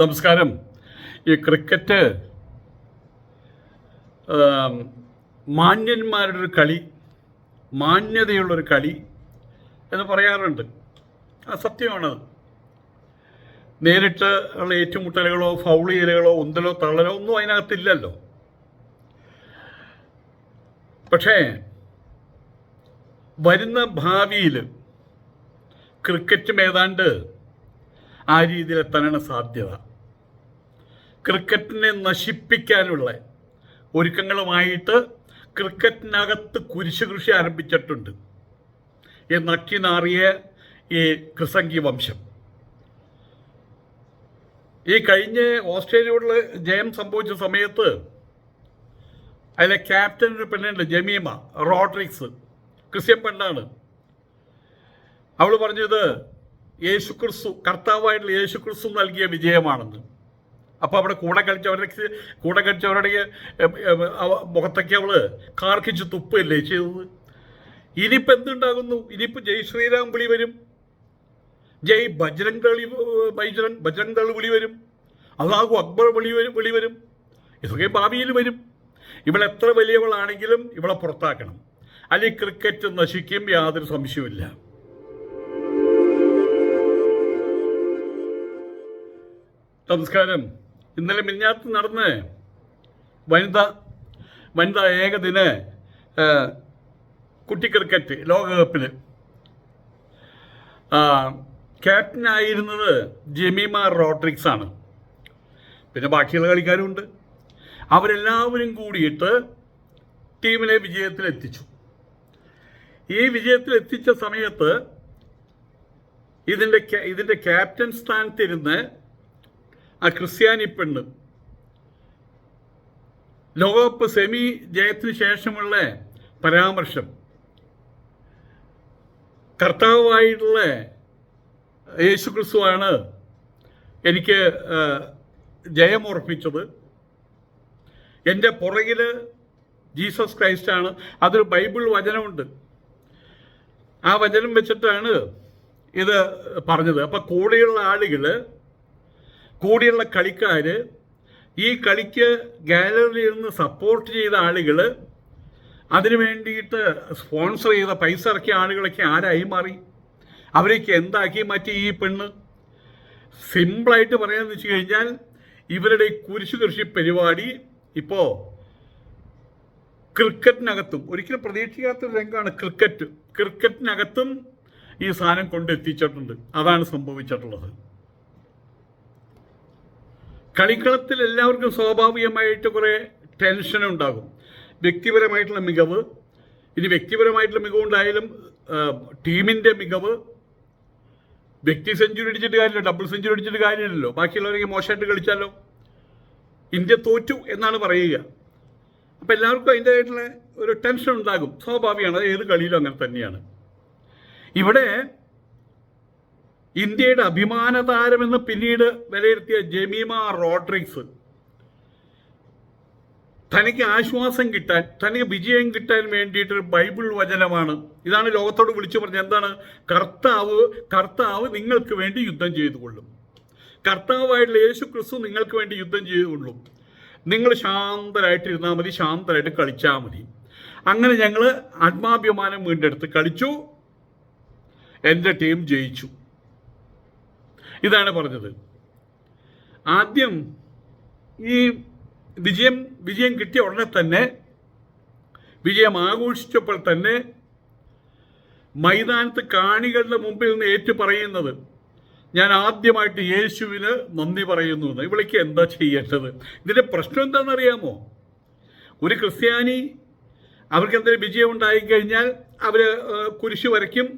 നമസ്കാരം. ഈ ക്രിക്കറ്റ് മാന്യന്മാരുടെ ഒരു കളി മാന്യതയുള്ളൊരു കളി എന്ന് പറയാറുണ്ട്. ആ സത്യമാണത് നേരിട്ട് ഉള്ള ഏറ്റുമുട്ടലുകളോ ഫൗൾ ചെയ്യലുകളോ ഉന്തലോ തള്ളലോ ഒന്നും അതിനകത്തില്ലല്ലോ. പക്ഷേ വരുന്ന ഭാവിയിൽ ക്രിക്കറ്റും ഏതാണ്ട് ആ രീതിയിൽ എത്താനാണ് സാധ്യത. ക്രിക്കറ്റിനെ നശിപ്പിക്കാനുള്ള ഒരുക്കങ്ങളുമായിട്ട് ക്രിക്കറ്റിനകത്ത് കുരിശു കൃഷി ആരംഭിച്ചിട്ടുണ്ട്. ഈ നക്കി നാറിയ ഈ ക്രിസംഗി വംശം. ഈ കഴിഞ്ഞ ഓസ്ട്രേലിയയോടുള്ള ജയം സംഭവിച്ച സമയത്ത് അതിലെ ക്യാപ്റ്റൻ ഒരു പെണ്ണുണ്ട് ജമീമ റോഡ്രിക്സ് ക്രിസ്ത്യൻ പെണ്ണാണ്. അവൾ പറഞ്ഞത് യേശു ക്രിസ്തു കർത്താവായിട്ടുള്ള യേശു ക്രിസ്തു നൽകിയ വിജയമാണെന്ന്. അപ്പോൾ അവിടെ കൂടെ കളിച്ചവരുടെ കൂടെ കളിച്ചവരുടെ മുഖത്തൊക്കെ അവൾ കാർക്കിച്ച് തുപ്പല്ലേ ചെയ്തത്? ഇനിയിപ്പോൾ എന്തുണ്ടാകുന്നു? ഇനിയിപ്പോൾ ജയ് ശ്രീരാം വിളി വരും. ജയ് ബജ്രംഗ് ദളി ബജ്രംഗ് ബജ്രംഗ് ദൾ വിളി വരും. അള്ളാഹു അക്ബർ വിളി വരും വിളി വരും. ഇതൊക്കെ ഭാവിയിൽ വരും. ഇവൾ എത്ര വലിയവളാണെങ്കിലും ഇവളെ പുറത്താക്കണം. അല്ലെങ്കിൽ ക്രിക്കറ്റ് നശിക്കും യാതൊരു സംശയവുമില്ല. നമസ്കാരം. ഇന്നലെ മിഞ്ഞാത്ത് നടന്ന് വനിതാ വനിതാ ഏകദിന കുട്ടി ക്രിക്കറ്റ് ലോകകപ്പിൽ ക്യാപ്റ്റനായിരുന്നത് ജെമിമ റോഡ്രിക്സ് ആണ്. പിന്നെ ബാക്കിയുള്ള കളിക്കാരുമുണ്ട് അവരെല്ലാവരും കൂടിയിട്ട് ടീമിനെ വിജയത്തിലെത്തിച്ചു. ഈ വിജയത്തിലെത്തിച്ച സമയത്ത് ഇതിന്റെ ഇതിന്റെ ക്യാപ്റ്റൻ സ്ഥാനത്തിരുന്ന് ആ ക്രിസ്ത്യാനി പെണ്ണ്. ലോകകപ്പ് സെമി ജയത്തിന് ശേഷമുള്ള പരാമർശം. കർത്താവായിട്ടുള്ള യേശു ക്രിസ്തുവാണ് എനിക്ക് ജയമുറപ്പിച്ചത് എന്റെ പുറകിൽ ജീസസ് ക്രൈസ്റ്റാണ്. അതൊരു ബൈബിൾ വചനമുണ്ട്. ആ വചനം വെച്ചിട്ടാണ് ഇത് പറഞ്ഞത്. അപ്പം കൂടെയുള്ള ആളുകൾ കൂടെയുള്ള കളിക്കാർ ഈ കളിക്ക് ഗാലറിയിൽ നിന്ന് സപ്പോർട്ട് ചെയ്ത ആളുകൾ അതിനു വേണ്ടിയിട്ട് സ്പോൺസർ ചെയ്ത പൈസ ഇറക്കിയ ആളുകളൊക്കെ ആരായി മാറി? അവരൊക്കെ എന്താക്കി മാറ്റി ഈ പെണ്ണ്? സിമ്പിളായിട്ട് പറയാമെന്ന് വെച്ച് കഴിഞ്ഞാൽ ഇവരുടെ കുരിശു കൃഷി പരിപാടി ഇപ്പോൾ ക്രിക്കറ്റിനകത്തും ഒരിക്കലും പ്രതീക്ഷിക്കാത്തൊരു രംഗമാണ് ക്രിക്കറ്റ്. ക്രിക്കറ്റിനകത്തും ഈ സാധനം കൊണ്ടെത്തിച്ചിട്ടുണ്ട് അതാണ് സംഭവിച്ചിട്ടുള്ളത്. കളിക്കളത്തിൽ എല്ലാവർക്കും സ്വാഭാവികമായിട്ട് കുറേ ടെൻഷൻ ഉണ്ടാകും. വ്യക്തിപരമായിട്ടുള്ള മികവ് ഇനി വ്യക്തിപരമായിട്ടുള്ള മികവുണ്ടായാലും ടീമിന്റെ മികവ് വ്യക്തി സെഞ്ചുറി അടിച്ചിട്ട് കാര്യമില്ല ഡബിൾ സെഞ്ചുറി അടിച്ചിട്ട് കാര്യമില്ലല്ലോ. ബാക്കിയുള്ളവരൊക്കെ മോശമായിട്ട് കളിച്ചാലോ? ഇന്ത്യ തോറ്റു എന്നാണ് പറയുക. അപ്പം എല്ലാവർക്കും അതിന്റെതായിട്ടുള്ള ഒരു ടെൻഷൻ ഉണ്ടാകും. സ്വാഭാവികമാണ് അത് ഏത് കളിയിലും അങ്ങനെ തന്നെയാണ്. ഇവിടെ ഇന്ത്യയുടെ അഭിമാന താരമെന്ന് പിന്നീട് വിലയിരുത്തിയ ജമീമ റോഡ്രിക്സ് തനിക്ക് ആശ്വാസം കിട്ടാൻ തനിക്ക് വിജയം കിട്ടാൻ വേണ്ടിയിട്ടൊരു ബൈബിൾ വചനമാണ്. ഇതാണ് ലോകത്തോട് വിളിച്ചു പറഞ്ഞത്. എന്താണ്? കർത്താവ് കർത്താവ് നിങ്ങൾക്ക് വേണ്ടി യുദ്ധം ചെയ്തുകൊള്ളും. കർത്താവായിട്ടുള്ള യേശു ക്രിസ്തു നിങ്ങൾക്ക് വേണ്ടി യുദ്ധം ചെയ്തുകൊള്ളും. നിങ്ങൾ ശാന്തരായിട്ടിരുന്നാൽ മതി ശാന്തരായിട്ട് കളിച്ചാൽ മതി. അങ്ങനെ ഞങ്ങൾ ആത്മാഭിമാനം വീണ്ടെടുത്ത് കളിച്ചു. എന്റെ ടീം ജയിച്ചു. ഇതാണ് പറഞ്ഞത്. ആദ്യം ഈ വിജയം വിജയം കിട്ടിയ ഉടനെ തന്നെ വിജയം ആഘോഷിച്ചപ്പോൾ തന്നെ മൈതാനത്ത് കാണികളുടെ മുമ്പിൽ നിന്ന് ഏറ്റു പറയുന്നത് ഞാൻ ആദ്യമായിട്ട് യേശുവിന് നന്ദി പറയുന്നു എന്ന്. ഇവിടേക്ക് എന്താ ചെയ്യേണ്ടത്? ഇതിന്റെ പ്രശ്നം എന്താണെന്നറിയാമോ? ഒരു ക്രിസ്ത്യാനി അവർക്ക് എന്തെങ്കിലും വിജയം ഉണ്ടായിക്കഴിഞ്ഞാൽ അവർ കുരിശ് വരയ്ക്കും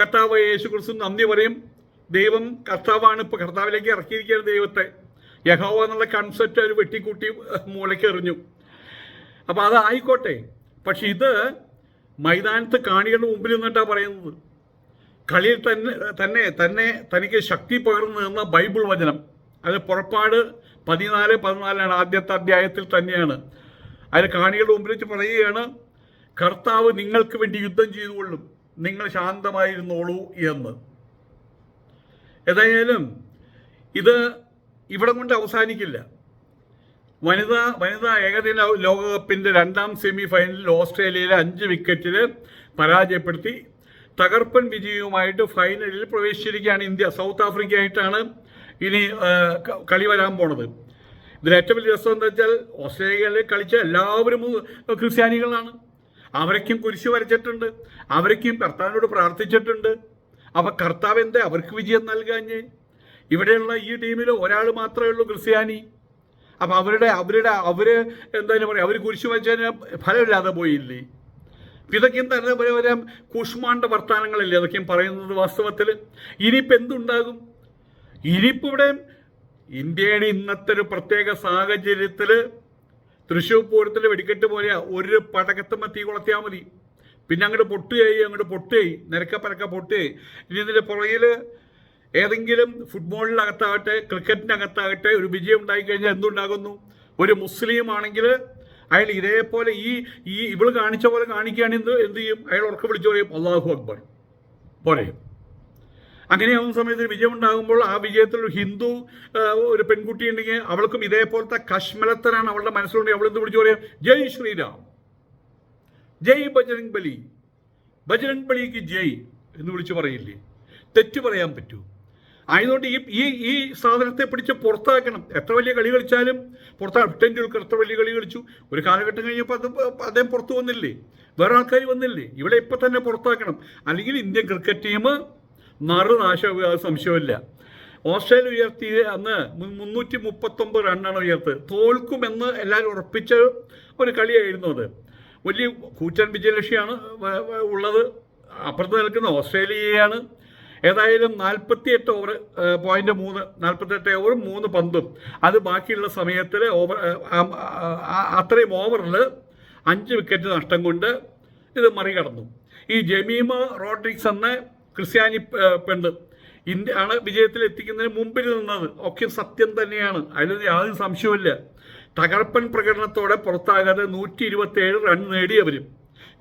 കർത്താവ് യേശു കുറിച്ച് നന്ദി പറയും. ദൈവം കർത്താവാണ് ഇപ്പോൾ കർത്താവിലേക്ക് ഇറക്കിയിരിക്കുകയാണ് ദൈവത്തെ. യഹോവ എന്നുള്ള കൺസെപ്റ്റ് അവർ വെട്ടിക്കൂട്ടി മൂലയ്ക്ക് എറിഞ്ഞു. അപ്പോൾ അതായിക്കോട്ടെ പക്ഷെ ഇത് മൈതാനത്ത് കാണികളുടെ മുമ്പിൽ നിന്നിട്ടാണ് പറയുന്നത്. കളിയിൽ തന്നെ തന്നെ തന്നെ തനിക്ക് ശക്തി പകർന്നു നിന്ന ബൈബിൾ വചനം. അത് പുറപ്പാട് പതിനാല് പതിനാലാണ് ആദ്യത്തെ അധ്യായത്തിൽ തന്നെയാണ്. അതിൽ കാണികളുടെ മുമ്പിൽ വെച്ച് പറയുകയാണ് കർത്താവ് നിങ്ങൾക്ക് വേണ്ടി യുദ്ധം ചെയ്തുകൊള്ളും. നിങ്ങൾ ശാന്തമായിരുന്നോളൂ എന്ന്. ഏതായാലും ഇത് ഇവിടെ കൊണ്ട് അവസാനിക്കില്ല. വനിതാ വനിതാ ഏകദിന ലോകകപ്പിന്റെ രണ്ടാം സെമി ഫൈനലിൽ ഓസ്ട്രേലിയയിലെ അഞ്ച് വിക്കറ്റിൽ പരാജയപ്പെടുത്തി. തകർപ്പൻ വിജയവുമായിട്ട് ഫൈനലിൽ പ്രവേശിച്ചിരിക്കുകയാണ് ഇന്ത്യ. സൗത്ത് ആഫ്രിക്കയായിട്ടാണ് ഇനി കളി വരാൻ പോണത്. ഇതിൽ ഏറ്റവും വലിയ രസം എന്താ വെച്ചാൽ ഓസ്ട്രേലിയയിൽ കളിച്ച എല്ലാവരും ക്രിസ്ത്യാനികളാണ്. അവരൊക്കെയും കുരിശ് വരച്ചിട്ടുണ്ട്. അവരൊക്കെയും കർത്താവിനോട് പ്രാർത്ഥിച്ചിട്ടുണ്ട്. അപ്പൊ കർത്താവ് എന്താ അവർക്ക് വിജയം നൽകാഞ്ഞ്. ഇവിടെയുള്ള ഈ ടീമിൽ ഒരാൾ മാത്രമേ ഉള്ളൂ ക്രിസ്ത്യാനി. അപ്പൊ അവരുടെ അവരുടെ അവർ എന്തായാലും പറയാം? അവർ കുരിശു വെച്ചതിന് ഫലമില്ലാതെ പോയില്ലേ? ഇതൊക്കെയും തന്നെ ഒരു കുഷ്മാണ്ട വർത്തമാനങ്ങളല്ലേ? അതൊക്കെയും പറയുന്നത് വാസ്തവത്തിൽ ഇനിയിപ്പോൾ എന്തുണ്ടാകും? ഇനിയിപ്പോൾ ഇവിടെ ഇന്ത്യയുടെ ഇന്നത്തെ ഒരു പ്രത്യേക സാഹചര്യത്തിൽ തൃശ്ശൂർ പൂരത്തിൽ വെടിക്കെട്ട് പോലെ ഒരു പടക്കത്തുമ്മ തീ കൊളത്തിയാൽ മതി. പിന്നെ അങ്ങോട്ട് പൊട്ടുകയായി അങ്ങോട്ട് പൊട്ടുകയായി. നിരക്ക പരക്ക പൊട്ടുകയായി. ഇനി ഇതിന്റെ പുറകിൽ ഏതെങ്കിലും ഫുട്ബോളിനകത്താകട്ടെ ക്രിക്കറ്റിനകത്താകട്ടെ ഒരു വിജയം ഉണ്ടായിക്കഴിഞ്ഞാൽ എന്തുണ്ടാകുന്നു? ഒരു മുസ്ലിം ആണെങ്കിൽ അയാൾ ഇതേപോലെ ഈ ഈ ഇവൾ കാണിച്ച പോലെ കാണിക്കുകയാണെങ്കിൽ എന്ത് ചെയ്യും? അയാൾ ഉറക്കം വിളിച്ചു പറയും അള്ളാഹു അക്ബർ. പറയും. അങ്ങനെയാവുന്ന സമയത്ത് വിജയം ഉണ്ടാകുമ്പോൾ ആ വിജയത്തിൽ ഒരു ഹിന്ദു ഒരു പെൺകുട്ടി ഉണ്ടെങ്കിൽ അവൾക്കും ഇതേപോലത്തെ കശ്മലത്തനാണ് അവളുടെ മനസ്സിലുണ്ടെങ്കിൽ അവൾ എന്ത് വിളിച്ചു പറയാം? ജയ് ശ്രീരാം. ജയ് ബജരംഗ് ബലി. ബജരംഗ് ബലിക്ക് ജയ് എന്ന് വിളിച്ചു പറയില്ലേ? തെറ്റ് പറയാൻ പറ്റൂ. ആയതുകൊണ്ട് ഈ ഈ ഈ സാധനത്തെ പിടിച്ച് പുറത്താക്കണം. എത്ര വലിയ കളി കളിച്ചാലും പുറത്താ ടെൻഡുൽക്കർ എത്ര വലിയ കളി കളിച്ചു. ഒരു കാലഘട്ടം കഴിഞ്ഞപ്പോൾ അത് അദ്ദേഹം പുറത്തു വന്നില്ലേ? വേറെ ആൾക്കാർ വന്നില്ലേ? ഇവിടെ ഇപ്പം തന്നെ പുറത്താക്കണം. അല്ലെങ്കിൽ ഇന്ത്യൻ ക്രിക്കറ്റ് ടീം നറുനാശ സംശയമില്ല ഓസ്ട്രേലിയ ഉയർത്തി അന്ന് മുന്നൂറ്റി മുപ്പത്തൊമ്പത് റണ്ണാണ് ഉയർത്ത് തോൽക്കുമെന്ന് എല്ലാവരും ഉറപ്പിച്ച ഒരു കളിയായിരുന്നു അത്. വലിയ കൂറ്റൻ വിജയലക്ഷ്യമാണ് ഉള്ളത്. അപ്പുറത്ത് നിൽക്കുന്ന ഓസ്ട്രേലിയയാണ്. ഏതായാലും നാൽപ്പത്തിയെട്ട് ഓവർ പോയിന്റ് മൂന്ന് നാൽപ്പത്തെട്ട് ഓവറും മൂന്ന് പന്തും. അത് ബാക്കിയുള്ള സമയത്തിൽ ഓവർ അത്രയും ഓവറിൽ അഞ്ച് വിക്കറ്റ് നഷ്ടം കൊണ്ട് ഇത് മറികടന്നു. ഈ ജമീമ റോഡ്രിക്സ് എന്ന ക്രിസ്ത്യാനി പെണ്ണ് ഇന്ത്യ ആണ് വിജയത്തിൽ എത്തിക്കുന്നതിന് മുമ്പിൽ നിന്നത്. ഒക്കെ സത്യം തന്നെയാണ്. അതിൽ യാതൊരു സംശയവുമില്ല. തകർപ്പൻ പ്രകടനത്തോടെ പുറത്താകാതെ നൂറ്റി ഇരുപത്തി ഏഴ് റൺ നേടിയവരും.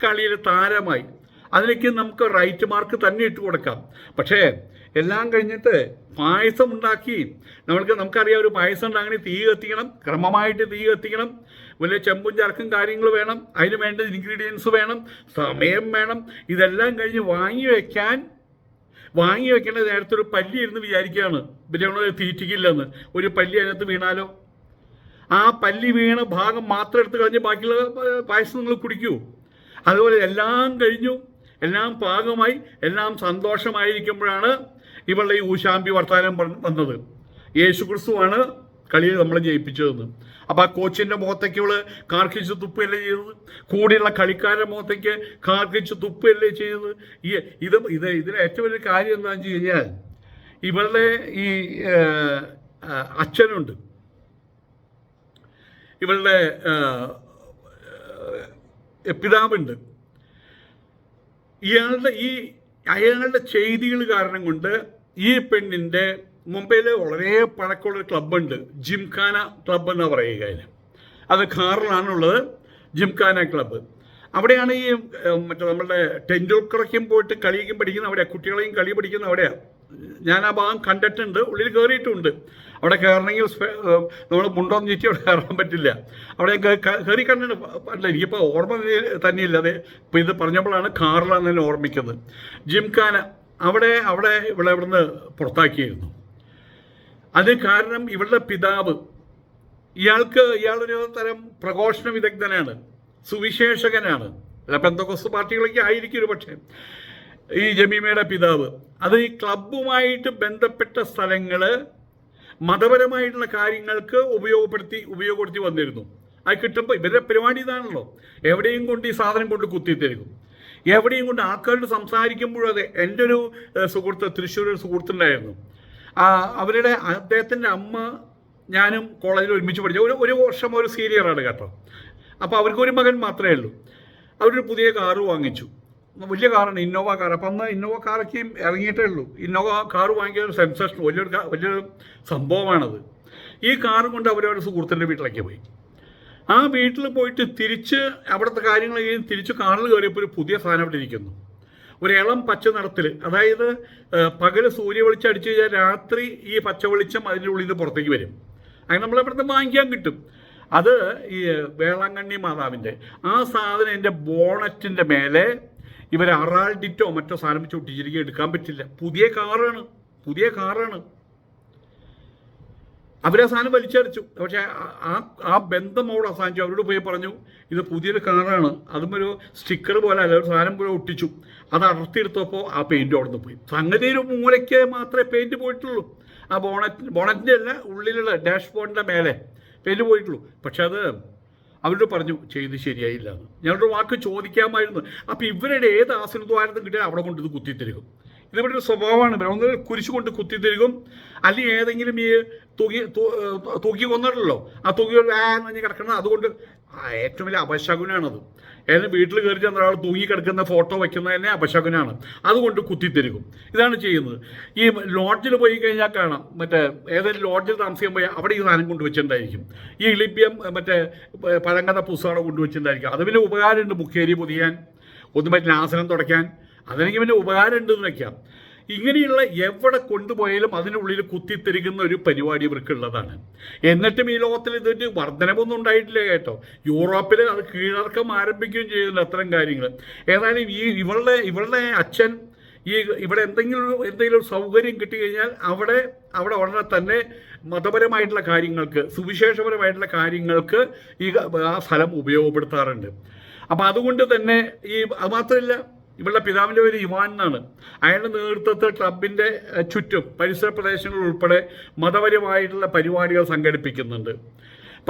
കളിയിലെ താരമായി. അതിലേക്ക് നമുക്ക് റൈറ്റ് മാർക്ക് തന്നെ ഇട്ട് കൊടുക്കാം. പക്ഷേ എല്ലാം കഴിഞ്ഞിട്ട് പായസം ഉണ്ടാക്കി. നമ്മൾക്ക് നമുക്കറിയാം ഒരു പായസം ഉണ്ടാകണി തീ കത്തിക്കണം ക്രമമായിട്ട് തീ കത്തിക്കണം. വലിയ ചെമ്പും ചരക്കും കാര്യങ്ങൾ വേണം. അതിന് വേണ്ട ഇൻഗ്രീഡിയൻസ് വേണം സമയം വേണം. ഇതെല്ലാം കഴിഞ്ഞ് വാങ്ങി വയ്ക്കാൻ വാങ്ങി വെക്കേണ്ട നേരത്തെ ഒരു പല്ലി ഇരുന്ന് വിചാരിക്കുകയാണ്. പിന്നെ തീറ്റിക്കില്ലെന്ന്. ഒരു പല്ലി അതിനകത്ത് വീണാലോ? ആ പല്ലി വീണ ഭാഗം മാത്രം എടുത്ത് കളഞ്ഞ് ബാക്കിയുള്ള പായസം നിങ്ങൾ കുടിക്കൂ. അതുപോലെ എല്ലാം കഴിഞ്ഞു എല്ലാം പാകമായി എല്ലാം സന്തോഷമായിരിക്കുമ്പോഴാണ് ഇവളുടെ ഈ ഊശാമ്പി വർത്തമാനം വന്നത്. യേശു ക്രിസ്തുവാണ് കളിയിൽ നമ്മളെ ജയിപ്പിച്ചതെന്ന്. അപ്പോൾ ആ കോച്ചിന്റെ മുഖത്തേക്ക് ഇവൾ കാർക്കിച്ച് തുപ്പല്ലേ ചെയ്തത്? കൂടെയുള്ള കളിക്കാരുടെ മുഖത്തേക്ക് കാർക്കിച്ച് തുപ്പല്ലേ ചെയ്തത്? ഈ ഇത് ഇത് ഇതിലെ ഏറ്റവും വലിയ കാര്യം എന്താണെന്ന് വെച്ച് കഴിഞ്ഞാൽ ഇവളുടെ ഈ അച്ഛനുണ്ട്. ഇവളുടെ എപ്പിതാവുണ്ട് ഇയാളുടെ ഈ അയാളുടെ ചെയ്തികൾ കാരണം കൊണ്ട് ഈ പെണ്ണിന്റെ മുംബൈയിൽ വളരെ പഴക്കമുള്ള ഒരു ക്ലബ്ബുണ്ട്. ജിംഖാന ക്ലബ്ബ് എന്ന് പറയുക അതിന്. അത് ഖാറിലാണുള്ളത് ജിംഖാന ക്ലബ്ബ്. അവിടെയാണ് ഈ മറ്റേ നമ്മളുടെ ടെൻഡുൽക്കറയ്ക്കും പോയിട്ട് കളിയും പഠിക്കുന്ന അവിടെയാണ് കുട്ടികളെയും കളി പഠിക്കുന്ന അവിടെയാണ് ഞാൻ ആ ഭാഗം കണ്ടിട്ടുണ്ട്. ഉള്ളിൽ കയറിയിട്ടുണ്ട് അവിടെ കയറണമെങ്കിൽ നമ്മൾ മുണ്ടോന്ന് ചുറ്റി അവിടെ കയറാൻ പറ്റില്ല. അവിടെ കയറി കണ്ടിട്ട് അല്ല എനിക്കിപ്പോൾ ഓർമ്മ തന്നെയില്ല. അതെ ഇപ്പോൾ ഇത് പറഞ്ഞപ്പോഴാണ് കാറിലാണ് തന്നെ ഓർമ്മിക്കുന്നത്. ജിംഖാന അവിടെ അവിടെ ഇവിടെ ഇവിടുന്ന് പുറത്താക്കിയിരുന്നു. അത് കാരണം ഇവളുടെ പിതാവ് ഇയാൾക്ക് ഇയാളൊരു തരം പ്രഘോഷണ വിദഗ്ധനാണ്. സുവിശേഷകനാണ്. അല്ല പെന്തക്കോസ് പാർട്ടികളൊക്കെ ആയിരിക്കും ഒരു പക്ഷേ. ഈ ജമീമയുടെ പിതാവ്. അത് ഈ ക്ലബ്ബുമായിട്ട് ബന്ധപ്പെട്ട സ്ഥലങ്ങൾ മതപരമായിട്ടുള്ള കാര്യങ്ങൾക്ക് ഉപയോഗപ്പെടുത്തി ഉപയോഗപ്പെടുത്തി വന്നിരുന്നു. അത് കിട്ടുമ്പോൾ ഇവരുടെ പരിപാടി ഇതാണല്ലോ. എവിടെയും കൊണ്ട് ഈ സാധനം കൊണ്ട് കുത്തിത്തരും എവിടെയും കൊണ്ട് ആൾക്കാരോട് സംസാരിക്കുമ്പോഴും അതെ എന്റെ ഒരു സുഹൃത്ത് തൃശ്ശൂർ ഒരു സുഹൃത്തുണ്ടായിരുന്നു അവരുടെ അദ്ദേഹത്തിന്റെ അമ്മ ഞാനും കോളേജിൽ ഒരുമിച്ച് പഠിച്ചു ഒരു ഒരു വർഷം ഒരു സീനിയറാണ് കേട്ടോ. അപ്പോൾ അവർക്കൊരു മകൻ മാത്രമേ ഉള്ളൂ. അവരൊരു പുതിയ കാറ് വാങ്ങിച്ചു. വലിയ കാറാണ് ഇന്നോവ കാർ അപ്പം അന്ന് ഇന്നോവ കാറൊക്കെ ഇറങ്ങിയിട്ടേ ഉള്ളൂ. ഇന്നോവ കാർ വാങ്ങിയ ഒരു സെൻസേഷൻ വലിയൊരു വലിയൊരു സംഭവമാണത്. ഈ കാറും കൊണ്ട് അവരവരുടെ സുഹൃത്തിന്റെ വീട്ടിലേക്ക് പോയി. ആ വീട്ടിൽ പോയിട്ട് തിരിച്ച് അവിടുത്തെ കാര്യങ്ങൾ കഴിഞ്ഞ് തിരിച്ച് കാറിൽ കയറിയപ്പോൾ ഒരു പുതിയ സാധനം അവിടെ ഇരിക്കുന്നു. ഒരു ഇളം പച്ച നിറത്തിൽ അതായത് പകൽ സൂര്യ വെളിച്ചം അടിച്ചു കഴിഞ്ഞാൽ രാത്രി ഈ പച്ച വെളിച്ചം അതിന്റെ ഉള്ളിൽ നിന്ന് പുറത്തേക്ക് വരും. അങ്ങനെ നമ്മൾ വാങ്ങിക്കാൻ കിട്ടും. അത് ഈ വേളാങ്കണ്ണി മാതാവിന്റെ. ആ സാധനം എന്റെ ബോണറ്റിന്റെ മേലെ ഇവർ അറാൾഡിറ്റോ മറ്റോ സാധനം വെച്ച് ഒട്ടിച്ചിരിക്കുക എടുക്കാൻ പറ്റില്ല. പുതിയ കാറാണ്. പുതിയ കാറാണ്. അവരാ സാധനം വലിച്ചടിച്ചു പക്ഷെ ആ- ആ ബന്ധം അവിടെ അവസാനിച്ചു. അവരോട് പോയി പറഞ്ഞു ഇത് പുതിയൊരു കാറാണ്. അതും ഒരു സ്റ്റിക്കർ പോലെ അല്ല ഒരു സാധനം പോലെ ഒട്ടിച്ചു. അത് അടർത്തിയെടുത്തപ്പോൾ ആ പെയിന്റ് അവിടെ നിന്ന് പോയി. സംഗതി ഒരു മൂലയ്ക്ക് മാത്രമേ പെയിന്റ് പോയിട്ടുള്ളൂ. ആ ബോണറ്റ് ബോണറ്റിന്റെ അല്ല ഉള്ളിലുള്ള ഡാഷ് ബോർഡിന്റെ മേലെ പെയിന്റ് പോയിട്ടുള്ളൂ. പക്ഷെ അത് അവരോട് പറഞ്ഞു ചെയ്ത് ശരിയായില്ല എന്ന്. ഞങ്ങളുടെ വാക്ക് ചോദിക്കാമായിരുന്നു. അപ്പോൾ ഇവരുടെ ഏത് ആസനദ്വാരത്തും കിട്ടിയാൽ അവിടെ കൊണ്ട് ഇത് കുത്തിത്തിരിക്കും ഇതിവിടെ ഒരു സ്വഭാവമാണ്. ബ്രൗൺ ഒന്ന് കുരിശ് കൊണ്ട് കുത്തിത്തിരിക്കും അല്ലെങ്കിൽ ഏതെങ്കിലും ഈ തൂക്കി തൂക്കി കൊന്നിട്ടല്ലോ ആ തൂക്കി പറഞ്ഞ് കിടക്കണം അതുകൊണ്ട് ഏറ്റവും വലിയ അപശകുനാണത്. ഏതെങ്കിലും വീട്ടിൽ കയറി ചെന്ന ഒരാൾ തൂങ്ങി കിടക്കുന്ന ഫോട്ടോ വയ്ക്കുന്നത് തന്നെ അപശകുനാണ്. അതുകൊണ്ട് കുത്തിത്തിരിക്കും ഇതാണ് ചെയ്യുന്നത്. ഈ ലോഡ്ജിൽ പോയി കഴിഞ്ഞാൽ കാണാം. മറ്റേ ഏതെങ്കിലും ലോഡ്ജിൽ താമസിക്കാൻ പോയാൽ അവിടെ ഈ സാധനം കൊണ്ടുവച്ചിട്ടുണ്ടായിരിക്കും ഈ ഇളിപ്യം മറ്റേ പഴങ്കഥ പുസ്തകം കൊണ്ടുവച്ചിട്ടുണ്ടായിരിക്കും അത് ഉപകാരമുണ്ട് മുഖേരി പൊതിയാൻ ഒന്നും മറ്റേ ആസനം തുടയ്ക്കാൻ. അതിനെങ്കിൽ പിന്നെ ഉപകാരം ഉണ്ടെന്ന് വെക്കാം. ഇങ്ങനെയുള്ള എവിടെ കൊണ്ടുപോയാലും അതിനുള്ളിൽ കുത്തിത്തിരിക്കുന്ന ഒരു പരിപാടി ഇവർക്കുള്ളതാണ്. എന്നിട്ടും ഈ ലോകത്തിൽ ഇതിന്റെ വർധനമൊന്നും ഉണ്ടായിട്ടില്ല കേട്ടോ. യൂറോപ്പിൽ അത് കീഴടക്കം ആരംഭിക്കുകയും ചെയ്യുന്നുണ്ട് അത്തരം കാര്യങ്ങൾ. ഏതായാലും ഈ ഇവളുടെ ഇവളുടെ അച്ഛൻ ഈ ഇവിടെ എന്തെങ്കിലും എന്തെങ്കിലും സൗകര്യം കിട്ടിക്കഴിഞ്ഞാൽ അവിടെ അവിടെ ഉടനെ തന്നെ മതപരമായിട്ടുള്ള കാര്യങ്ങൾക്ക് സുവിശേഷപരമായിട്ടുള്ള കാര്യങ്ങൾക്ക് ഈ ആ സ്ഥലം ഉപയോഗപ്പെടുത്താറുണ്ട്. അപ്പം അതുകൊണ്ട് തന്നെ ഈ അത് മാത്രമല്ല ഇവളുടെ പിതാവിന്റെ ഒരു യുവാനാണ് അയാളുടെ നേതൃത്വത്തിൽ ക്ലബിന്റെ ചുറ്റും പരിസര പ്രദേശങ്ങൾ ഉൾപ്പെടെ മതപരമായിട്ടുള്ള പരിപാടികൾ സംഘടിപ്പിക്കുന്നുണ്ട്.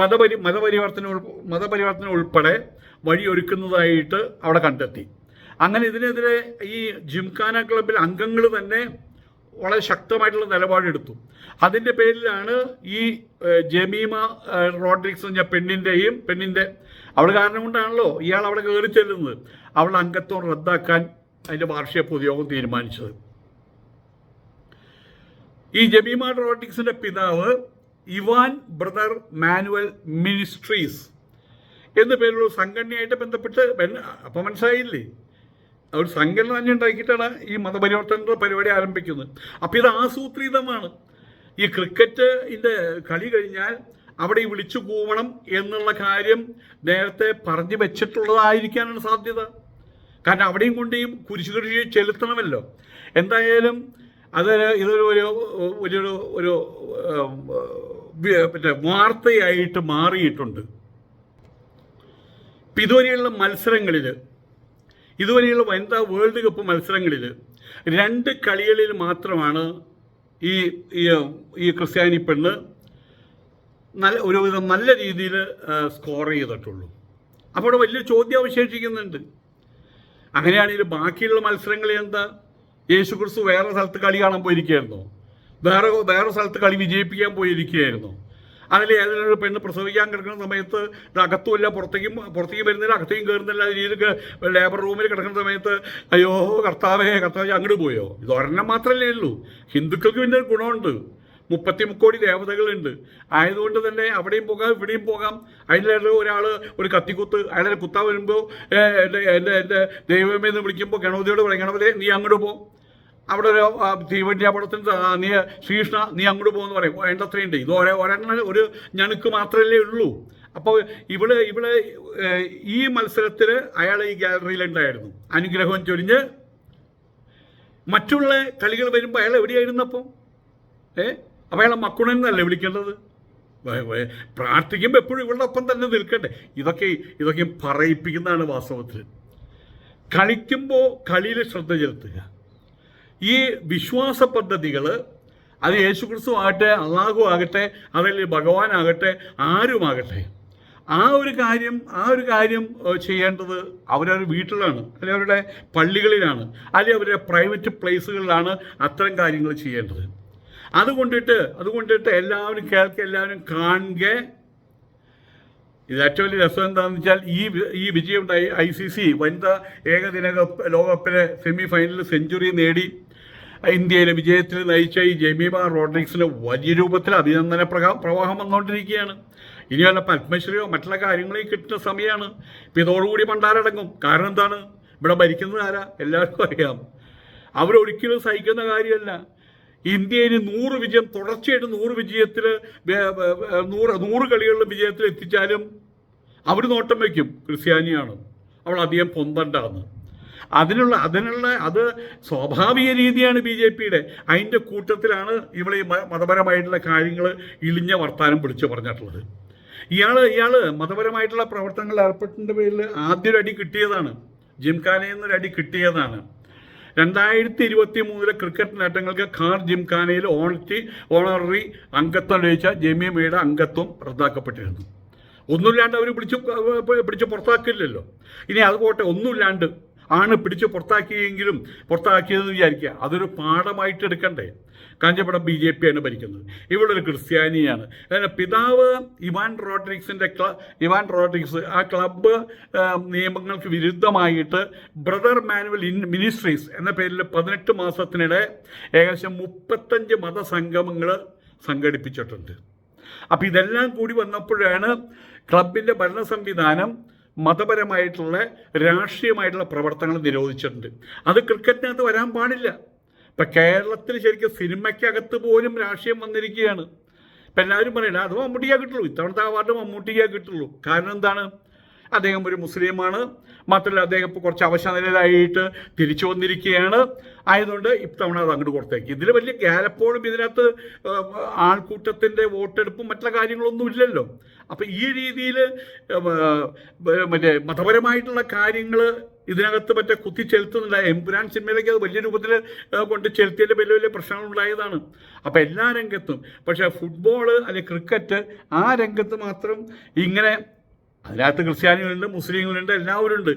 മതപരി മതപരിവർത്തനം മതപരിവർത്തനം ഉൾപ്പെടെ വഴിയൊരുക്കുന്നതായിട്ട് അവിടെ കണ്ടെത്തി. അങ്ങനെ ഇതിനെതിരെ ഈ ജിംഖാന ക്ലബിൽ അംഗങ്ങൾ തന്നെ വളരെ ശക്തമായിട്ടുള്ള നിലപാടെടുത്തു. അതിന്റെ പേരിലാണ് ഈ ജമീമ റോഡ്രിക്സ് എന്ന പെണ്ണിന്റെയും പെണ്ണിന്റെ അവൾ കാരണം കൊണ്ടാണല്ലോ ഇയാൾ അവിടെ കയറി ചെല്ലുന്നത്. അവളുടെ അംഗത്വം റദ്ദാക്കാൻ അതിന്റെ വാർഷിക പൊതുയോഗം തീരുമാനിച്ചത്. ഈ ജമീമ റോഡ്രിക്സിന്റെ പിതാവ് ഇവാൻ ബ്രദർ മാനുവൽ മിനിസ്ട്രീസ് എന്ന പേരുള്ള സംഘടനയായിട്ട് ബന്ധപ്പെട്ട് അപ്പം മനസ്സിലായില്ലേ? ഒരു സംഘടന തന്നെ ഉണ്ടാക്കിയിട്ടാണ് ഈ മതപരിവർത്തന പരിപാടി ആരംഭിക്കുന്നത്. അപ്പോൾ ഇത് ആസൂത്രിതമാണ്. ഈ ക്രിക്കറ്റിന്റെ കളി കഴിഞ്ഞാൽ അവിടെ വിളിച്ചു പോവണം എന്നുള്ള കാര്യം നേരത്തെ പറഞ്ഞു വെച്ചിട്ടുള്ളതായിരിക്കാനാണ് സാധ്യത. കാരണം അവിടെയും കൊണ്ടേയും കുരിശു കൃഷി ചെലുത്തണമല്ലോ. എന്തായാലും അത് ഇതൊരു ഒരു ഒരു ഒരു മറ്റേ വാർത്തയായിട്ട് മാറിയിട്ടുണ്ട്. ഇതുവരെയുള്ള മത്സരങ്ങളിൽ ഇതുവരെയുള്ള വനിതാ വേൾഡ് കപ്പ് മത്സരങ്ങളിൽ രണ്ട് കളികളിൽ മാത്രമാണ് ഈ ഈ ക്രിസ്ത്യാനി പെണ്ണ് നല്ല ഒരുവിധം നല്ല രീതിയിൽ സ്കോർ ചെയ്തിട്ടുള്ളൂ. അപ്പോൾ അവിടെ വലിയ ചോദ്യം അവശേഷിക്കുന്നുണ്ട്. അങ്ങനെയാണെങ്കിൽ ബാക്കിയുള്ള മത്സരങ്ങളിൽ എന്താ? യേശു ക്രിസ്തു വേറെ സ്ഥലത്ത് കളി കാണാൻ പോയിരിക്കുകയായിരുന്നോ? വേറെ വേറെ സ്ഥലത്ത് കളി വിജയിപ്പിക്കാൻ പോയിരിക്കുകയായിരുന്നോ? അതിൽ ഏതെങ്കിലും പെണ്ണ് പ്രസവിക്കാൻ കിടക്കുന്ന സമയത്ത് ഇത് അകത്തുമില്ല പുറത്തേക്കും പുറത്തേക്ക് വരുന്നില്ല അകത്തേക്കും കയറുന്നില്ല രീതിയിൽ ലേബർ റൂമിൽ കിടക്കുന്ന സമയത്ത് അയ്യോ കർത്താവേ കർത്താവേ അങ്ങോട്ട് പോയോ? ഇത് ഒരെണ്ണം മാത്രമല്ലേ ഉള്ളൂ. ഹിന്ദുക്കൾക്ക് പിന്നെ ഗുണമുണ്ട്. മുപ്പത്തി മുക്കോടി ദേവതകളുണ്ട്. ആയതുകൊണ്ട് തന്നെ അവിടെയും പോകാം ഇവിടെയും പോകാം. അതിന്റെ ഒരാൾ ഒരു കത്തിക്കുത്ത് അയാളെ കുത്താൻ വരുമ്പോൾ എന്റെ എന്റെ എന്റെ ദൈവമേന്ന് വിളിക്കുമ്പോൾ ഗണപതിയോട് പറയും ഗണപതി നീ അങ്ങോട്ട് പോ. അവിടെ ഒരു തീവണ്ടി അപകടത്തിൽ നീ ശ്രീകൃഷ്ണ നീ അങ്ങോട്ട് പോകുമെന്ന് പറയും. വേണ്ടത്രയുണ്ട് ഇത് ഒരേ ഒരെണ്ണം ഒരു ഞണുക്ക് മാത്രമല്ലേ ഉള്ളൂ. അപ്പോൾ ഇവിടെ ഇവിടെ ഈ മത്സരത്തിൽ അയാൾ ഈ ഗാലറിയിലുണ്ടായിരുന്നു അനുഗ്രഹം ചൊരിഞ്ഞ് മറ്റുള്ള കളികൾ വരുമ്പോൾ അയാൾ എവിടെയായിരുന്നു അപ്പോൾ ഏ? അപ്പോൾ അയാളെ മക്കുണൻ എന്നല്ലേ വിളിക്കേണ്ടത്? പ്രാർത്ഥിക്കുമ്പോൾ എപ്പോഴും ഇവളുടെ ഒപ്പം തന്നെ നിൽക്കണ്ടേ? ഇതൊക്കെ ഇതൊക്കെ പറയിപ്പിക്കുന്നതാണ് വാസ്തവത്തിൽ കളിക്കുമ്പോൾ കളിയിൽ ശ്രദ്ധ ചെലുത്തുക. ഈ വിശ്വാസ പദ്ധതികൾ അത് യേശുക്രിസ്തു ആകട്ടെ അള്ളാഹു ആകട്ടെ അതല്ലെങ്കിൽ ഭഗവാനാകട്ടെ ആരുമാകട്ടെ. ആ ഒരു കാര്യം ആ ഒരു കാര്യം ചെയ്യേണ്ടത് അവരവരുടെ വീട്ടിലാണ് അല്ലെങ്കിൽ അവരുടെ പള്ളികളിലാണ് അല്ലെങ്കിൽ അവരുടെ പ്രൈവറ്റ് പ്ലേസുകളിലാണ് അത്തരം കാര്യങ്ങൾ ചെയ്യേണ്ടത്. അതുകൊണ്ടിട്ട് അതുകൊണ്ടിട്ട് എല്ലാവരും കേൾക്കുക എല്ലാവരും കാണുക. ഇത് ഏറ്റവും വലിയ രസം എന്താണെന്ന് വെച്ചാൽ ഈ ഈ വിജയം ഐ സി സി വനിതാ ഏകദിന കപ്പ് ലോകകപ്പിലെ സെമി ഫൈനലിൽ സെഞ്ചുറി നേടി. ഇന്ത്യയിലെ വിജയത്തിന് നയിച്ച ഈ ജെമീമ റോഡ്രിക്സിന് വലിയ രൂപത്തിൽ അഭിനന്ദന പ്രകാ പ്രവാഹം വന്നുകൊണ്ടിരിക്കുകയാണ്. ഇനി വല്ല പത്മശ്രീയോ മറ്റുള്ള കാര്യങ്ങളെയും കിട്ടുന്ന സമയമാണ് ഇപ്പം ഇതോടുകൂടി പണ്ടാരടങ്ങും കാരണം എന്താണ്? ഇവിടെ ഭരിക്കുന്നത് ആരാ? എല്ലാവർക്കും അറിയാം. അവരൊരിക്കലും സഹിക്കുന്ന കാര്യമല്ല. ഇന്ത്യയിൽ നൂറ് വിജയം തുടർച്ചയായിട്ട് നൂറ് വിജയത്തിൽ നൂറ് നൂറ് കളികളിലും വിജയത്തിൽ എത്തിച്ചാലും അവർ നോട്ടം വയ്ക്കും. ക്രിസ്ത്യാനിയാണ്. അവൾ അധികം പൊന്തണ്ടാന്ന്. അതിനുള്ള അതിനുള്ള അത് സ്വാഭാവിക രീതിയാണ് ബി ജെ പിയുടെ അതിന്റെ കൂട്ടത്തിലാണ് ഇവിടെ ഈ മതപരമായിട്ടുള്ള കാര്യങ്ങൾ ഇളിഞ്ഞ വർത്താനം വിളിച്ചു പറഞ്ഞിട്ടുള്ളത്. ഇയാൾ ഇയാൾ മതപരമായിട്ടുള്ള പ്രവർത്തനങ്ങളിൽ ഏർപ്പെട്ടതിന്റെ പേരിൽ ആദ്യ ഒരു അടി കിട്ടിയതാണ്. ജിംഖാനയിൽ നിന്നൊരു അടി കിട്ടിയതാണ്. രണ്ടായിരത്തി ഇരുപത്തി മൂന്നിലെ ക്രിക്കറ്റ് നേട്ടങ്ങൾക്ക് ഖാർ ജിംഖാനയിൽ ഓണറ്റി ഓണററി അംഗത്വം ലഭിച്ച ജമിയമ്മയുടെ അംഗത്വം റദ്ദാക്കപ്പെട്ടിരുന്നു. ഒന്നുമില്ലാണ്ട് അവർ പിടിച്ച് പിടിച്ച് പുറത്താക്കില്ലല്ലോ. ഇനി അത് പോട്ടെ ഒന്നുമില്ലാണ്ട് ആണ് പിടിച്ച് പുറത്താക്കിയെങ്കിലും പുറത്താക്കിയതെന്ന് വിചാരിക്കുക. അതൊരു പാഠമായിട്ട് എടുക്കണ്ടേ. കാഞ്ചപ്പടം ബി ജെ പിയാണ് ഭരിക്കുന്നത്. ഇവളൊരു ക്രിസ്ത്യാനിയാണ്. അതിന് പിതാവ് ഇവാൻ റോഡ്രിക്സിന്റെ ക്ല ഇവാൻ റോഡ്രിക്സ് ആ ക്ലബ്ബ് നിയമങ്ങൾക്ക് വിരുദ്ധമായിട്ട് ബ്രദർ മാനുവൽ ഇൻ മിനിസ്ട്രീസ് എന്ന പേരിൽ പതിനെട്ട് മാസത്തിനിടെ ഏകദേശം മുപ്പത്തഞ്ച് മതസംഗമങ്ങൾ സംഘടിപ്പിച്ചിട്ടുണ്ട്. അപ്പോൾ ഇതെല്ലാം കൂടി വന്നപ്പോഴാണ് ക്ലബിന്റെ ഭരണ സംവിധാനം മതപരമായിട്ടുള്ള രാഷ്ട്രീയമായിട്ടുള്ള പ്രവർത്തനങ്ങൾ നിരോധിച്ചിട്ടുണ്ട്. അത് ക്രിക്കറ്റിനകത്ത് വരാൻ പാടില്ല. ഇപ്പം കേരളത്തിൽ ശരിക്കും സിനിമയ്ക്കകത്ത് പോലും രാഷ്ട്രീയം വന്നിരിക്കുകയാണ്. ഇപ്പം എല്ലാവരും പറയണ അത് മമ്മൂട്ടിയാ കിട്ടുള്ളൂ. ഇത്തവണത്തെ അവാർഡ് മമ്മൂട്ടിയാ കിട്ടുള്ളൂ. കാരണം എന്താണ്? അദ്ദേഹം ഒരു മുസ്ലിമാണ്. മാത്രമല്ല അദ്ദേഹം ഇപ്പോൾ കുറച്ച് അവശനിലയിലായിട്ട് തിരിച്ചു വന്നിരിക്കുകയാണ്. ആയതുകൊണ്ട് ഇത്തവണ അത് അങ്ങോട്ട് കൊടുത്തേക്ക് ഇതിൽ വലിയ ഗ്യാലപ്പോഴും ഇതിനകത്ത് ആൾക്കൂട്ടത്തിന്റെ വോട്ടെടുപ്പും മറ്റുള്ള കാര്യങ്ങളൊന്നും ഇല്ലല്ലോ. അപ്പം ഈ രീതിയിൽ മറ്റേ മതപരമായിട്ടുള്ള കാര്യങ്ങൾ ഇതിനകത്ത് മറ്റേ കുത്തി ചെലുത്തുന്നില്ല എമ്പുരാൻ സിനിമയിലേക്ക് അത് വലിയ രൂപത്തിൽ കൊണ്ട് ചെലുത്തിയതിന്റെ വലിയ വലിയ പ്രശ്നങ്ങൾ ഉണ്ടായതാണ്. അപ്പം എല്ലാ രംഗത്തും. പക്ഷേ ഫുട്ബോൾ അല്ലെങ്കിൽ ക്രിക്കറ്റ് ആ രംഗത്ത് മാത്രം ഇങ്ങനെ അതിനകത്ത് ക്രിസ്ത്യാനികളുണ്ട് മുസ്ലിങ്ങളുണ്ട് എല്ലാവരും ഉണ്ട്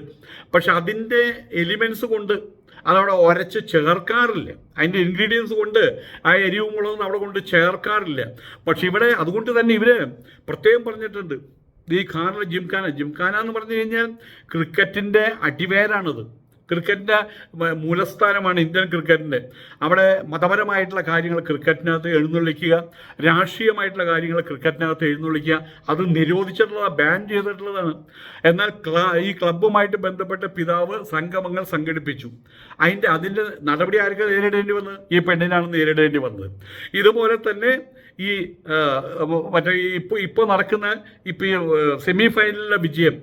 പക്ഷെ അതിന്റെ എലിമെൻസ് കൊണ്ട് അതവിടെ ഒരച്ച് ചേർക്കാറില്ല. അതിന്റെ ഇൻഗ്രീഡിയൻസ് കൊണ്ട് ആ എരിവും മുളകും അവിടെ കൊണ്ട് ചേർക്കാറില്ല. പക്ഷെ ഇവിടെ അതുകൊണ്ട് തന്നെ ഇവർ പ്രത്യേകം പറഞ്ഞിട്ടുണ്ട്. ഈ ഖാനിലെ ജിംഖാന. ജിംഖാന എന്ന് പറഞ്ഞു കഴിഞ്ഞാൽ ക്രിക്കറ്റിന്റെ അടിവേരാണത്. ക്രിക്കറ്റിന്റെ മൂലസ്ഥാനമാണ് ഇന്ത്യൻ ക്രിക്കറ്റിന്റെ അവിടെ മതപരമായിട്ടുള്ള കാര്യങ്ങൾ ക്രിക്കറ്റിനകത്ത് എഴുന്നള്ളിക്കുക രാഷ്ട്രീയമായിട്ടുള്ള കാര്യങ്ങൾ ക്രിക്കറ്റിനകത്ത് എഴുന്നള്ളിക്കുക അത് നിരോധിച്ചിട്ടുള്ള ബാൻ ചെയ്തിട്ടുള്ളതാണ്. എന്നാൽ ഈ ക്ലബ്ബുമായിട്ട് ബന്ധപ്പെട്ട് പിതാവ് സംഗമങ്ങൾ സംഘടിപ്പിച്ചു. അതിന്റെ അതിന്റെ നടപടി ആർക്ക് നേരിടേണ്ടി വന്നത് ഈ പെണ്ണിനാണ് നേരിടേണ്ടി വന്നത്. ഇതുപോലെ തന്നെ ഈ മറ്റേ ഇപ്പോൾ ഇപ്പോൾ നടക്കുന്ന ഇപ്പോൾ സെമി ഫൈനലിലെ വിജയം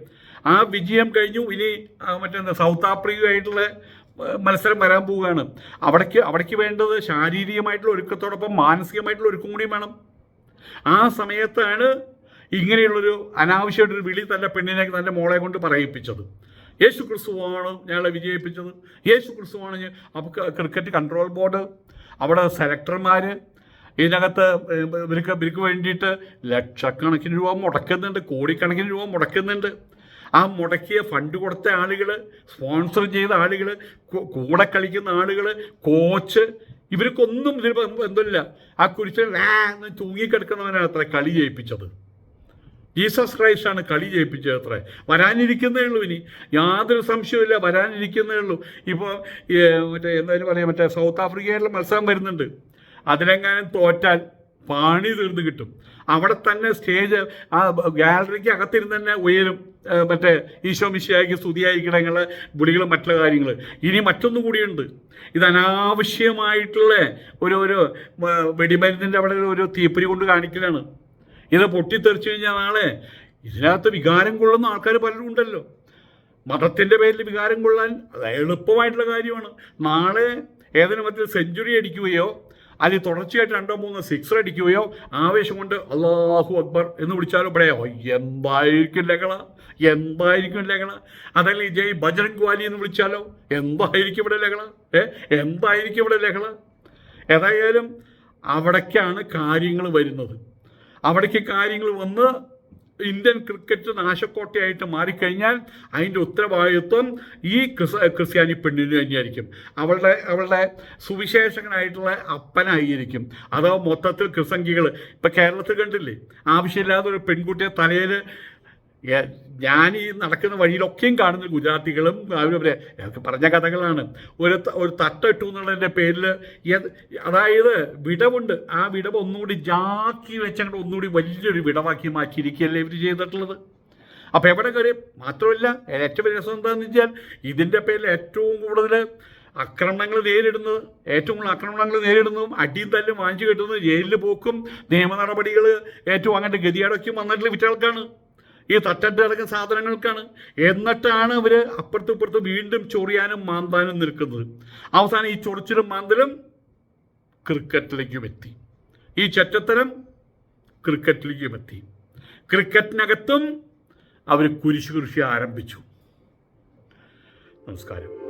ആ വിജയം കഴിഞ്ഞു. ഇനി മറ്റേ സൗത്ത് ആഫ്രിക്കയുമായിട്ടുള്ള മത്സരം വരാൻ പോവുകയാണ്. അവിടേക്ക് അവിടേക്ക് വേണ്ടത് ശാരീരികമായിട്ടുള്ള ഒരുക്കത്തോടൊപ്പം മാനസികമായിട്ടുള്ള ഒരുക്കം കൂടിയും വേണം. ആ സമയത്താണ് ഇങ്ങനെയുള്ളൊരു അനാവശ്യമായിട്ടൊരു വിളി തന്റെ പെണ്ണിനെ തന്റെ മോളെ കൊണ്ട് പറയിപ്പിച്ചത്. യേശു ക്രിസ്തുവാണ് ഞങ്ങളെ വിജയിപ്പിച്ചത്. യേശു ക്രിസ്തുവാണ് അപ്പോൾ ക്രിക്കറ്റ് കൺട്രോൾ ബോർഡ് അവിടെ സെലക്ടർമാർ ഇതിനകത്ത് ഇവർക്ക് ഇവർക്ക് വേണ്ടിയിട്ട് ലക്ഷക്കണക്കിന് രൂപ മുടക്കുന്നുണ്ട് കോടിക്കണക്കിന് രൂപ മുടക്കുന്നുണ്ട്. ആ മുടക്കിയ ഫണ്ട് കൊടുത്ത ആളുകൾ സ്പോൺസർ ചെയ്ത ആളുകൾ കൂടെ കളിക്കുന്ന ആളുകൾ കോച്ച് ഇവർക്കൊന്നും ഇതിൽ എന്തല്ല ആ കുരിശ് തൂങ്ങിക്കിടക്കുന്നവനാണ് അത്ര കളി ജയിപ്പിച്ചത്. ജീസസ് ക്രൈസ്റ്റ് ആണ് കളി ജയിപ്പിച്ചത് അത്ര വരാനിരിക്കുന്നേ ഉള്ളൂ ഇനി. യാതൊരു സംശയമില്ല വരാനിരിക്കുന്നേ ഉള്ളൂ. ഇപ്പോൾ മറ്റേ എന്തായാലും പറയാം മറ്റേ സൗത്ത് ആഫ്രിക്കയിലെ മത്സരം വരുന്നുണ്ട്. അതിലെങ്ങാനും തോറ്റാൽ പാണി തീർന്നു കിട്ടും. അവിടെ തന്നെ സ്റ്റേജ് ആ ഗാലറിക്ക് അകത്തിരുന്ന് തന്നെ ഉയരും മറ്റേ ഈശോ മിശിയായിക്ക് സ്തുതിയായിരിക്കണങ്ങൾ ഗുളികൾ മറ്റുള്ള കാര്യങ്ങൾ ഇനി മറ്റൊന്നും കൂടിയുണ്ട്. ഇത് അനാവശ്യമായിട്ടുള്ള ഒരു ഒരു വെടിമരുന്നിന്റെ അവിടെ ഒരു തീപ്പൊരി കൊണ്ട് കാണിക്കലാണ്. ഇത് പൊട്ടിത്തെറിച്ചു കഴിഞ്ഞാൽ നാളെ ഇതിനകത്ത് വികാരം കൊള്ളുന്ന ആൾക്കാർ പലരും ഉണ്ടല്ലോ. മതത്തിന്റെ പേരിൽ വികാരം കൊള്ളാൻ അത് എളുപ്പമായിട്ടുള്ള കാര്യമാണ്. നാളെ ഏതെങ്കിലും മറ്റൊരു സെഞ്ചുറി അടിക്കുകയോ അല്ലെങ്കിൽ തുടർച്ചയായിട്ട് രണ്ടോ മൂന്നോ സിക്സർ അടിക്കുകയോ ആവേശം കൊണ്ട് അള്ളാഹു അക്ബർ എന്ന് വിളിച്ചാലും ഇവിടെ ഓ, എന്തായിരിക്കും ലഹള എന്തായിരിക്കും ലഹള അതല്ലെങ്കിൽ ജയ് ബജറംഗ് വാലി എന്ന് വിളിച്ചാലോ എന്തായിരിക്കും ഇവിടെ ലഹള ഏ എന്തായിരിക്കും ഇവിടെ ലഹള ഏതായാലും അവിടേക്കാണ് കാര്യങ്ങൾ വരുന്നത്. അവിടേക്ക് കാര്യങ്ങൾ വന്ന് ഇന്ത്യൻ ക്രിക്കറ്റ് നാശക്കോട്ടയായിട്ട് മാറിക്കഴിഞ്ഞാൽ അതിന്റെ ഉത്തരവാദിത്വം ഈ ക്രിസ് ക്രിസ്ത്യാനി പെണ്ണിന് തന്നെയായിരിക്കും. അവളുടെ അവളുടെ സുവിശേഷകനായിട്ടുള്ള അപ്പനായിരിക്കും. അതോ മൊത്തത്തിൽ ക്രിസംഖികൾ ഇപ്പം കേരളത്തിൽ കണ്ടില്ലേ? ആവശ്യമില്ലാതെ ഒരു പെൺകുട്ടിയെ തലയിൽ ഞാൻ ഈ നടക്കുന്ന വഴിയിലൊക്കെയും കാണുന്ന ഗുജറാത്തികളും അവരവരെ അവരെ പറഞ്ഞ കഥകളാണ്. ഒരു ഒരു തട്ടിട്ടു എന്നുള്ളതിന്റെ പേരിൽ അതായത് വിടവുണ്ട്. ആ വിടവ് ഒന്നുകൂടി ജാക്കി വെച്ചങ്ങോട്ട് ഒന്നുകൂടി വലിയൊരു വിടവാക്കി മാറ്റിയിരിക്കുകയല്ലേ ഇവർ ചെയ്തിട്ടുള്ളത്? അപ്പോൾ എവിടെ കയറി? മാത്രമല്ല ഏറ്റവും വലിയ രസം എന്താണെന്ന് വെച്ചാൽ ഇതിന്റെ പേരിൽ ഏറ്റവും കൂടുതൽ ആക്രമണങ്ങൾ നേരിടുന്നത് ഏറ്റവും കൂടുതൽ ആക്രമണങ്ങൾ നേരിടുന്നതും അടിയും തല്ലും വാങ്ങിച്ചു കിട്ടുന്നതും ജയിലിൽ പോക്കും നിയമ നടപടികൾ ഏറ്റവും അങ്ങോട്ട് ഗതിയടക്കും വന്നിട്ടുള്ള വിറ്റകൾക്കാണ്. ഈ തട്ടന്റെ അടക്കം സാധനങ്ങൾക്കാണ്. എന്നിട്ടാണ് അവർ അപ്പുറത്തും വീണ്ടും ചൊറിയാനും മാന്താനും നിൽക്കുന്നത്. അവസാനം ഈ ചൊറിച്ചിലും മാന്തലും ക്രിക്കറ്റിലേക്കും എത്തി. ഈ ചെറ്റത്തരം ക്രിക്കറ്റിലേക്കും എത്തി. ക്രിക്കറ്റിനകത്തും അവർ കുരിശു കൃഷി ആരംഭിച്ചു. നമസ്കാരം.